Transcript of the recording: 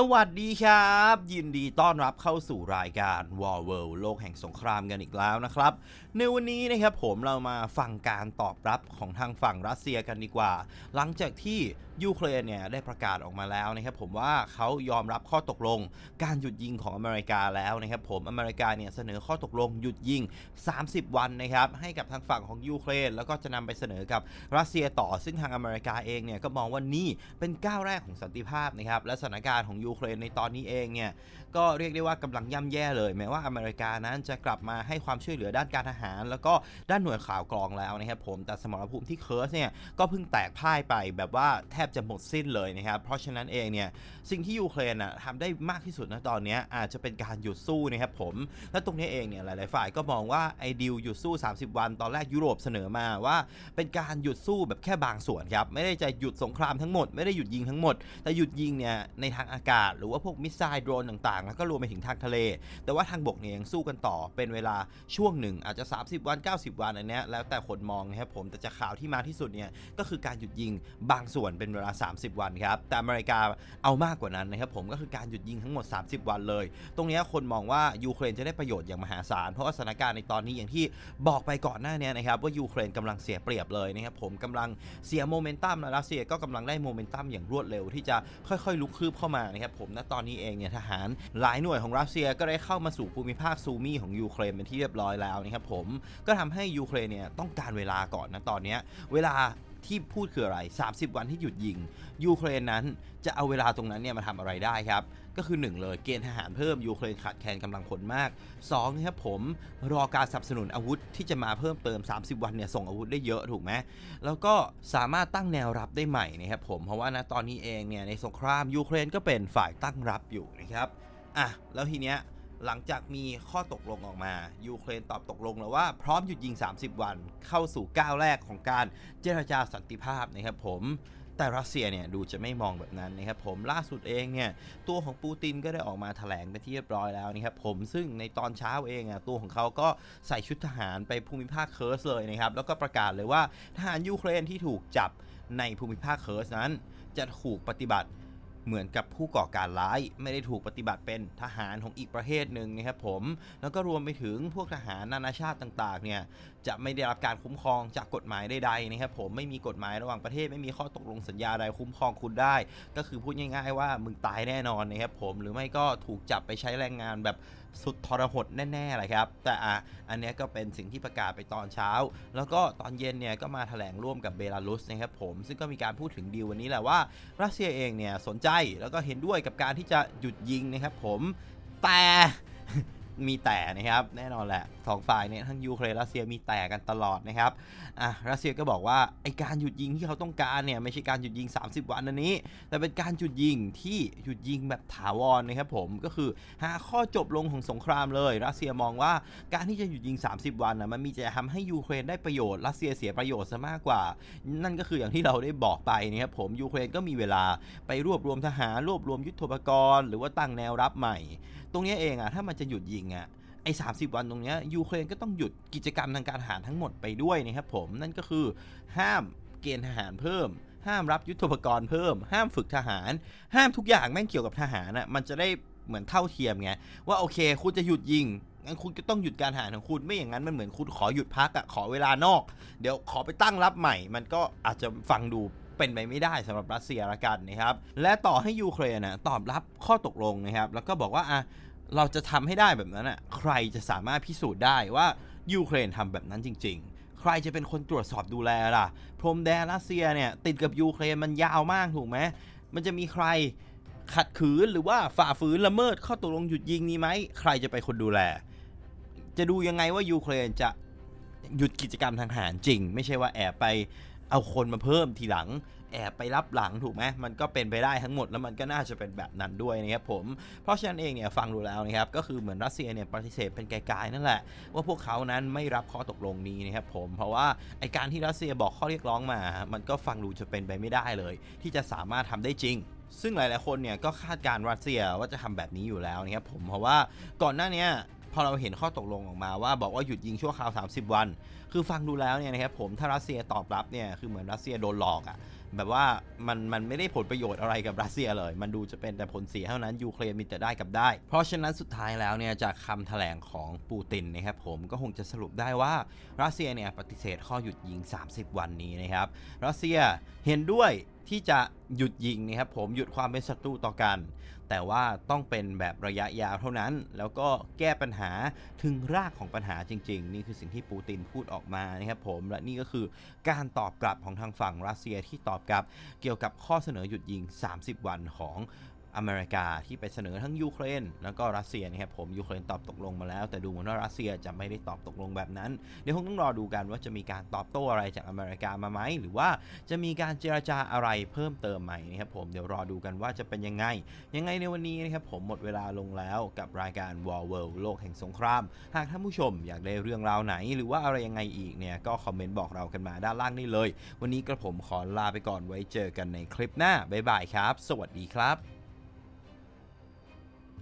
สวัสดีครับ ยินดีต้อนรับเข้าสู่รายการ War World โลกแห่งสงครามกันอีกแล้วนะครับ ในวันนี้นะครับผมเรามาฟังการตอบรับของทางฝั่งรัสเซียกันดีกว่า หลังจากที่ยูเครนเนี่ยได้ประกาศออกมาแล้วนะครับผมว่าเขายอมรับข้อตกลง การหยุดยิงของอเมริกาแล้วนะครับผมอเมริกาเนี่ยเสนอข้อตกลงหยุดยิง 30 วันนะครับให้กับทางฝั่งของยูเครน แล้วก็จะนำไปเสนอกับรัสเซียต่อซึ่งทางอเมริกาเองเนี่ยก็มองว่านี่เป็นก้าวแรกของสันติภาพนะครับและสถานการณ์ของยูเครนในตอนนี้เองเนี่ยก็เรียกได้ว่ากำลังย่ำแย่เลย แม้ว่าอเมริกานั้นจะกลับมาให้ความช่วยเหลือด้านการทหาร แล้วก็ด้านหน่วยข่าวกรองแล้วนะครับผมแต่สมรภูมิที่เคิร์สเนี่ยก็เพิ่งแตกพ่ายไปแบบว่าแทบจะหมดสิ้นเลยนะครับเพราะฉะนั้นเองเนี่ยสิ่งที่ยูเครนอะทำได้มากที่สุดนะตอนนี้อาจจะเป็นการหยุดสู้นะครับผมและตรงนี้เองเนี่ยหลาย ๆ ฝ่ายก็มองว่าไอ้ดิวหยุดสู้ 30 วัน ตอนแรกยุโรปเสนอมาว่า เป็นการหยุดสู้แบบแค่บางส่วนครับไม่ได้จะหยุดสงครามทั้งหมดไม่ได้หยุดยิงทั้งหมด แต่หยุดยิงเนี่ยในทางอากาศ หรือว่าพวกมิสไซล์โดรนต่างๆ แล้วก็รวมไปถึงทางทะเล แต่ว่าทางบกเนี่ยยังสู้กันต่อเป็นเวลาช่วงหนึ่งอาจจะ 30 วัน 90 วันอันเนี้ยแล้วแต่คนมองนะครับผมแต่จะข่าวที่มาที่สุดเนี่ยก็คือการหยุดยิงบางส่วนเป็นเวลา 30 วันครับแต่อเมริกาเอามากกว่านั้นนะครับผมก็คือการหยุดยิงทั้งหมด 30 วันเลย ตรงนี้คนมองว่ายูเครนจะได้ประโยชน์อย่างมหาศาลเพราะว่าสถานการณ์ในตอนนี้อย่างที่บอกไปก่อนหน้านี้นะครับว่ายูเครนกำลังเสียเปรียบเลยนะครับผมกำลังเสียโมเมนตัมและรัสเซียก็กำลังได้โมเมนตัมอย่างรวดเร็วที่จะค่อยๆ ลุกคืบเข้ามานะครับผมณตอนนี้เองเนี่ยทหารหลายหน่วยของรัสเซียก็ได้เข้ามาสู่ภูมิภาคซูมีของยูเครนเป็นที่เรียบร้อยแล้วนะครับผมก็ทำให้ยูเครนเนี่ยต้องการเวลาก่อนนะตอนนี้เวลา ที่พูดคืออะไร 30 วันที่หยุดยิง ยูเครนนั้นจะเอาเวลาตรงนั้นเนี่ยมาทำอะไรได้ครับ ก็คือ 1 เลยเกณฑ์ทหารเพิ่มยูเครนขาดแคลนกำลังพลมาก2นะครับผมรอการสนับสนุนอาวุธที่จะมาเพิ่มเติม 30 วันเนี่ยส่งอาวุธได้เยอะถูกไหมแล้วก็สามารถตั้งแนวรับได้ใหม่นะครับผมเพราะว่าณตอนนี้เองเนี่ยในสงครามยูเครนก็เป็นฝ่ายตั้งรับอยู่นะครับอะแล้วทีเนี้ย หลังจากมีข้อตกลงออกมา ยูเครนตอบตกลงแล้วว่าพร้อมหยุดยิง 30 วันเข้าสู่ก้าวแรกของการเจรจาสันติภาพนะครับผมแต่รัสเซียเนี่ยดูจะไม่มองแบบนั้นนะครับผมล่าสุดเองเนี่ยตัวของปูตินก็ได้ออกมาแถลงเป็นที่เรียบร้อยแล้วนะครับผมซึ่งในตอนเช้าเองอะตัวของเขาก็ใส่ชุดทหารไปภูมิภาคเคิร์สเลยนะครับแล้วก็ประกาศเลยว่าทหารยูเครนที่ถูกจับในภูมิภาคเคิร์สนั้น จะถูกปฏิบัติ เหมือนกับผู้ก่อการร้าย ไม่ได้ถูกปฏิบัติเป็นทหารของอีกประเทศหนึ่งนะครับผม แล้วก็รวมไปถึงพวกทหารนานาชาติต่างๆเนี่ยจะไม่ได้รับการคุ้มครองจากกฎหมายใดๆนะครับผมไม่มีกฎหมายระหว่างประเทศไม่มีข้อตกลงสัญญาใดคุ้มครองคุณได้ ก็คือพูดง่าย ๆ ว่ามึงตายแน่นอนนะครับผมหรือไม่ก็ถูกจับไปใช้แรงงานแบบ สุดทรหดแน่ๆเลยครับ แต่อะอันนี้ก็เป็นสิ่งที่ประกาศไปตอนเช้า แล้วก็ตอนเย็นเนี่ยก็มาแถลงร่วมกับเบลารุสนะครับผม ซึ่งก็มีการพูดถึงดีลวันนี้แหละว่ารัสเซียเองเนี่ยสนใจแล้วก็เห็นด้วยกับการที่จะหยุดยิงนะครับผมแต่ มีแต่นะครับ แน่นอนแหละสองฝ่ายเนี่ยทั้งยูเครนรัสเซียมีแต่กันตลอดนะครับอะรัสเซียก็บอกว่าไอการหยุดยิงที่เขาต้องการเนี่ยไม่ใช่การหยุดยิง 30 วันอันนี้ แต่เป็นการหยุดยิงที่หยุดยิงแบบถาวรนะครับผมก็คือหาข้อจบลงของสงครามเลย รัสเซียมองว่าการที่จะหยุดยิง 30 วันนะมันมีจะทำให้ยูเครนได้ประโยชน์รัสเซียเสียประโยชน์ซะมากกว่า นั่นก็คืออย่างที่เราได้บอกไปนะครับผมยูเครนก็มีเวลาไปรวบรวมทหารรวบรวมยุทโธปกรณ์ หรือว่าตั้งแนวรับใหม่ รงนี้เองอะถ้ามันจะหยุดยิงอะไอ้30วันตรงนี้ยูเครนก็ต้องหยุดกิจกรรมทางการทหารทั้งหมดไปด้วยนะครับผมนั่นก็คือห้ามเกณฑ์ทหารเพิ่ม ห้ามรับยุทธปกรณ์เพิ่ม ห้ามฝึกทหาร ห้ามทุกอย่างแม่งเกี่ยวกับทหารอะมันจะได้เหมือนเท่าเทียมไงว่าโอเค คุณจะหยุดยิงงั้นคุณก็ต้องหยุดการทหารของคุณไม่อย่างนั้นมันเหมือนคุณขอหยุดพักอะขอเวลานอก เดี๋ยวขอไปตั้งรับใหม่ มันก็อาจจะฟังดูเป็นไปไม่ได้สำหรับรัสเซียละกันนะครับ และต่อให้ยูเครนนะตอบรับข้อตกลงนะครับ แล้วก็บอกว่าอะ เราจะทำให้ได้แบบนั้นอะใครจะสามารถพิสูจน์ได้ว่ายูเครนทำแบบนั้นจริง ๆ ใครจะเป็นคนตรวจสอบดูแลล่ะ พรมแดนรัสเซียเนี่ยติดกับยูเครนมันยาวมากถูกไหมมันจะมีใครขัดขืนหรือว่าฝ่าฝืนละเมิดข้อตกลงหยุดยิงนี้ไหมใครจะเป็นคนดูแล จะดูยังไงว่ายูเครนจะหยุดกิจกรรมทางทหารจริง ไม่ใช่ว่าแอบไปเอาคนมาเพิ่มทีหลัง แอบไปรับหลังถูกไหมมันก็เป็นไปได้ทั้งหมดแล้วมันก็น่าจะเป็นแบบนั้นด้วยนะครับผมเพราะฉะนั้นเองเนี่ยฟังดูแล้วนะครับก็คือเหมือนรัสเซียเนี่ยปฏิเสธเป็นไกลๆนั่นแหละ ว่าพวกเขานั้นไม่รับข้อตกลงนี้นะครับผมเพราะว่าไอการที่รัสเซียบอกข้อเรียกร้องมา มันก็ฟังดูจะเป็นไปไม่ได้เลย ที่จะสามารถทำได้จริงซึ่งหลาย ๆ คนเนี่ยก็คาดการณ์รัสเซียว่าจะทำแบบนี้อยู่แล้วนะครับผมเพราะว่าก่อนหน้านี้พอเราเห็นข้อตกลงออกมาว่าบอกว่าหยุดยิงชั่วคราว 30 วัน คือฟังดูแล้วเนี่ยนะครับผมถ้ารัสเซียตอบรับเนี่ยคือเหมือนรัสเซียโดนหลอกอะ่ะแบบว่ามันมันไม่ได้ผลประโยชน์อะไรกับรัสเซียเลย มันดูจะเป็นแต่ผลเสียเท่านั้นยูเครนมีแต่ได้กับได้ เพราะฉะนั้นสุดท้ายแล้วเนี่ยจากคำแถลงของปูตินนะครับผมก็คงจะสรุปได้ว่ารัสเซียเนี่ยปฏิเสธข้อหยุดยิง 30 วันนี้นะครับรัสเซียเห็นด้วยที่จะหยุดยิงนะครับผมหยุดความเป็นศัตรูต่อกัน แต่ว่าต้องเป็นแบบระยะยาวเท่านั้น แล้วก็แก้ปัญหาถึงรากของปัญหาจริง ๆ นี่คือสิ่งที่ปูตินพูดออกมานะครับผมและนี่ก็คือการตอบกลับของทางฝั่งรัสเซียที่ตอบกลับเกี่ยวกับข้อเสนอหยุดยิง 30 วันของ อเมริกาที่ไปเสนอทั้งยูเครนแล้วก็รัสเซียนะครับผมยูเครนตอบตกลงมาแล้ว แต่ดูเหมือนว่ารัสเซียจะไม่ได้ตอบตกลงแบบนั้น เดี๋ยวคงต้องรอดูกันว่าจะมีการตอบโต้อะไรจากอเมริกามาไหมหรือว่าจะมีการเจรจาอะไรเพิ่มเติมไหมนะครับผมเดี๋ยวรอดูกันว่าจะเป็นยังไง ยังไงในวันนี้นะครับผมหมดเวลาลงแล้วกับรายการ War World โลกแห่งสงคราม หากท่านผู้ชมอยากได้เรื่องราวไหน หรือว่าอะไรยังไงอีกเนี่ยก็คอมเมนต์บอกเรากันมาด้านล่างได้เลย วันนี้กระผมขอลาไปก่อนไว้เจอกันในคลิปหน้าบ๊ายบายครับ สวัสดีครับ